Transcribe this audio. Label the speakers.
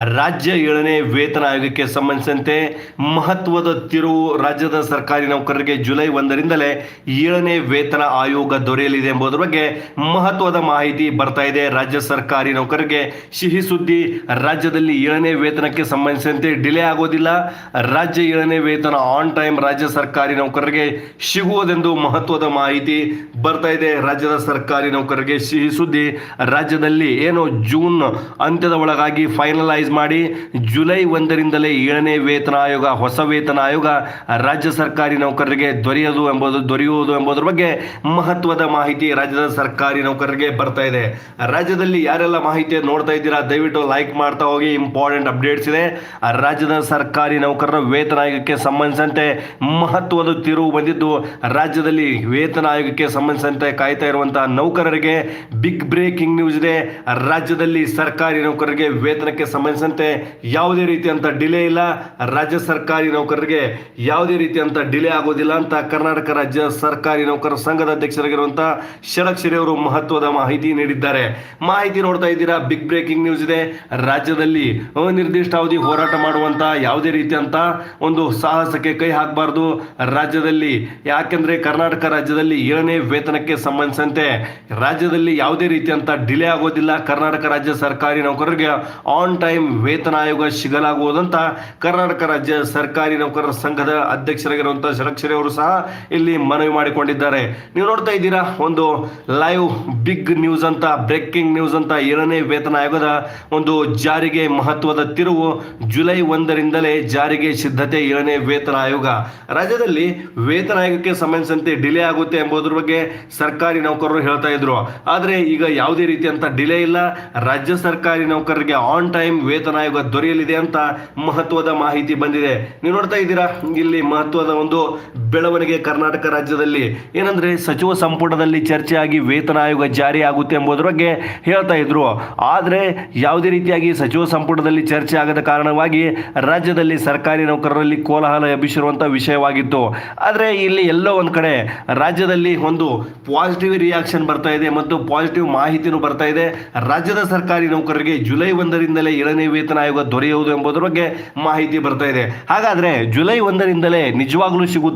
Speaker 1: ರಾಜ್ಯ ಏಳನೇ ವೇತನ ಆಯೋಗಕ್ಕೆ ಸಂಬಂಧಿಸಿದಂತೆ ಮಹತ್ವದ ತಿರುವು ರಾಜ್ಯದ ಸರ್ಕಾರಿ ನೌಕರರಿಗೆ ಜುಲೈ ಒಂದರಿಂದಲೇ ಏಳನೇ ವೇತನ ಆಯೋಗ ದೊರೆಯಲಿದೆ ಎಂಬುದರ ಬಗ್ಗೆ ಮಹತ್ವದ ಮಾಹಿತಿ ಬರ್ತಾ ಇದೆ. ರಾಜ್ಯ ಸರ್ಕಾರಿ ನೌಕರರಿಗೆ ಸಿಹಿ ಸುದ್ದಿ ರಾಜ್ಯದಲ್ಲಿ ಏಳನೇ ವೇತನಕ್ಕೆ ಸಂಬಂಧಿಸಿದಂತೆ ಡಿಲೇ ಆಗೋದಿಲ್ಲ. ರಾಜ್ಯ ಏಳನೇ ವೇತನ ಆನ್ ಟೈಮ್ ರಾಜ್ಯ ಸರ್ಕಾರಿ ನೌಕರರಿಗೆ ಸಿಗುವುದೆಂದು ಮಹತ್ವದ ಮಾಹಿತಿ ಬರ್ತಾ ಇದೆ. ರಾಜ್ಯದ ಸರ್ಕಾರಿ ನೌಕರರಿಗೆ ಸಿಹಿ ಸುದ್ದಿ ರಾಜ್ಯದಲ್ಲಿ ಏನು ಜೂನ್ ಅಂತ್ಯದ ಒಳಗಾಗಿ ಫೈನಲೈಸ್ ಮಾಡಿ ಜುಲೈ ಒಂದರಿಂದಲೇ ಏಳನೇ ವೇತನ ಆಯೋಗ, ಹೊಸ ವೇತನ ಆಯೋಗ, ರಾಜ್ಯ ಸರ್ಕಾರಿ ನೌಕರರಿಗೆ ದೊರೆಯೋದು ಎಂಬುದು, ದೊರೆಯುವುದು ಎಂಬುದರ ಬಗ್ಗೆ ಮಹತ್ವದ ಮಾಹಿತಿ ರಾಜ್ಯದ ಸರ್ಕಾರಿ ನೌಕರರಿಗೆ ಬರ್ತಾ ಇದೆ. ರಾಜ್ಯದಲ್ಲಿ ಯಾರೆಲ್ಲ ಮಾಹಿತಿ ನೋಡ್ತಾ ಇದ್ದೀರಾ, ದಯವಿಟ್ಟು ಲೈಕ್ ಮಾಡ್ತಾ ಹೋಗಿ ಇಂಪಾರ್ಟೆಂಟ್ ಅಪ್ಡೇಟ್ಸ್ ಇದೆ. ರಾಜ್ಯದ ಸರ್ಕಾರಿ ನೌಕರರ ವೇತನ ಆಯೋಗಕ್ಕೆ ಸಂಬಂಧಿಸಿದಂತೆ ಮಹತ್ವದ ತಿರುವು ಬಂದಿದ್ದು, ರಾಜ್ಯದಲ್ಲಿ ವೇತನ ಆಯೋಗಕ್ಕೆ ಸಂಬಂಧಿಸಿದಂತೆ ಕಾಯ್ತಾ ಇರುವಂತಹ ನೌಕರರಿಗೆ ಬಿಗ್ ಬ್ರೇಕಿಂಗ್ ನ್ಯೂಸ್ ಇದೆ. ರಾಜ್ಯದಲ್ಲಿ ಸರ್ಕಾರಿ ನೌಕರರಿಗೆ ವೇತನಕ್ಕೆ ಸಂಬಂಧಿಸಿದಂತೆ ಯಾವುದೇ ರೀತಿಯಂಥ ಡಿಲೇ ಇಲ್ಲ. ರಾಜ್ಯ ಸರ್ಕಾರಿ ನೌಕರರಿಗೆ ಯಾವುದೇ ರೀತಿಯಂಥ ಡಿಲೇ ಆಗೋದಿಲ್ಲ ಅಂತ ಕರ್ನಾಟಕ ರಾಜ್ಯ ಸರ್ಕಾರಿ ನೌಕರರ ಸಂಘದ ಅಧ್ಯಕ್ಷರಾಗಿರುವಂಥ ಷಡಕ್ಷರಿ ಅವರು ಮಹತ್ವದ ಮಾಹಿತಿ ನೀಡಿದ್ದಾರೆ. ಮಾಹಿತಿ ನೋಡ್ತಾ ಇದ್ದೀರಾ, ಬಿಗ್ ಬ್ರೇಕಿಂಗ್ ನ್ಯೂಸ್ ಇದೆ. ರಾಜ್ಯದಲ್ಲಿ ಅನಿರ್ದಿಷ್ಟ ಅವಧಿ ಹೋರಾಟ ಮಾಡುವಂಥ ಯಾವುದೇ ರೀತಿಯಂಥ ಒಂದು ಸಾಹಸಕ್ಕೆ ಕೈ ಹಾಕಬಾರ್ದು. ರಾಜ್ಯದಲ್ಲಿ, ಯಾಕೆಂದರೆ ಕರ್ನಾಟಕ ರಾಜ್ಯದಲ್ಲಿ ಏಳನೇ ವೇತನಕ್ಕೆ ಸಂಬಂಧಿಸಿದಂತೆ ರಾಜ್ಯದಲ್ಲಿ ಯಾವುದೇ ರೀತಿಯಂಥ ಡಿಲೇ ಆಗೋದಿಲ್ಲ. ಕರ್ನಾಟಕ ರಾಜ್ಯ ಸರ್ಕಾರಿ ನೌಕರರಿಗೆ ಆನ್ ಟೈಮ್ ವೇತನ ಆಯೋಗ ಸಿಗಲಾಗುವುದಂತ ಕರ್ನಾಟಕ ರಾಜ್ಯ ಸರ್ಕಾರಿ ನೌಕರರ ಸಂಘದ ಅಧ್ಯಕ್ಷರಾಗಿರುವಂತಹ ಷಡಕ್ಷರಿ ಅವರು ಸಹ ಇಲ್ಲಿ ಮನವಿ ಮಾಡಿಕೊಂಡಿದ್ದಾರೆ. ನೀವು ನೋಡ್ತಾ ಇದ್ದೀರಾ, ಒಂದು ಲೈವ್ ಬಿಗ್ ನ್ಯೂಸ್ ಅಂತ ಬ್ರೇಕಿಂಗ್ ನ್ಯೂಸ್ ಅಂತ, ಏಳನೇ ವೇತನ ಆಯೋಗದ ಒಂದು ಜಾರಿಗೆ ಮಹತ್ವದ ತಿರುವು ಜುಲೈ ಒಂದರಿಂದಲೇ ಜಾರಿಗೆ ಸಿದ್ಧತೆ, ಏಳನೇ ವೇತನ ಆಯೋಗ. ರಾಜ್ಯದಲ್ಲಿ ವೇತನ ಆಯೋಗಕ್ಕೆ ಸಂಬಂಧಿಸಿದಂತೆ ಡಿಲೇ ಆಗುತ್ತೆ ಎಂಬುದರ ಬಗ್ಗೆ ಸರ್ಕಾರಿ ನೌಕರರು ಹೇಳ್ತಾ ಇದ್ರು. ಆದರೆ ಈಗ ಯಾವುದೇ ರೀತಿಯಂತ ಡಿಲೇ ಇಲ್ಲ. ರಾಜ್ಯ ಸರ್ಕಾರಿ ನೌಕರರಿಗೆ ಆನ್ ಟೈಮ್ ಆಯೋಗ ದೊರೆಯಲಿದೆ ಅಂತ ಮಹತ್ವದ ಮಾಹಿತಿ ಬಂದಿದೆ. ನೀವು ನೋಡ್ತಾ ಇದ್ದೀರಾ? ಇಲ್ಲಿ ಮಹತ್ವದ ಒಂದು ಬೆಳವಣಿಗೆ ಕರ್ನಾಟಕ ರಾಜ್ಯದಲ್ಲಿ. ಏನಂದ್ರೆ ಸಚಿವ ಸಂಪುಟದಲ್ಲಿ ಚರ್ಚೆ ಆಗಿ ವೇತನ ಆಯೋಗ ಜಾರಿ ಆಗುತ್ತೆ ಎಂಬುದರ ಬಗ್ಗೆ ಹೇಳ್ತಾ ಇದ್ರು. ಆದರೆ ಯಾವುದೇ ರೀತಿಯಾಗಿ ಸಚಿವ ಸಂಪುಟದಲ್ಲಿ ಚರ್ಚೆ ಆಗದ ಕಾರಣವಾಗಿ ರಾಜ್ಯದಲ್ಲಿ ಸರ್ಕಾರಿ ನೌಕರರಲ್ಲಿ ಕೋಲಾಹಲ ಎಬ್ಬಿಸಿರುವಂತಹ ವಿಷಯವಾಗಿತ್ತು. ಆದರೆ ಇಲ್ಲಿ ಎಲ್ಲೋ ಒಂದು ಕಡೆ ರಾಜ್ಯದಲ್ಲಿ ಒಂದು ಪಾಸಿಟಿವ್ ರಿಯಾಕ್ಷನ್ ಬರ್ತಾ ಇದೆ ಮತ್ತು ಪಾಸಿಟಿವ್ ಮಾಹಿತಿನೂ ಬರ್ತಾ ಇದೆ. ರಾಜ್ಯದ ಸರ್ಕಾರಿ ನೌಕರರಿಗೆ ಜುಲೈ ಒಂದರಿಂದಲೇ ಏಳನೇ ವೇತನ ಆಯೋಗ ದೊರೆಯುವುದು ಎಂಬುದರ ಬಗ್ಗೆ ಮಾಹಿತಿ ಬರ್ತಾ ಇದೆ. ಹಾಗಾದ್ರೆ ಜುಲೈ ಒಂದರಿಂದಲೇ ನಿಜವಾಗ್ಲೂ ಸಿಗುತ್ತೆ?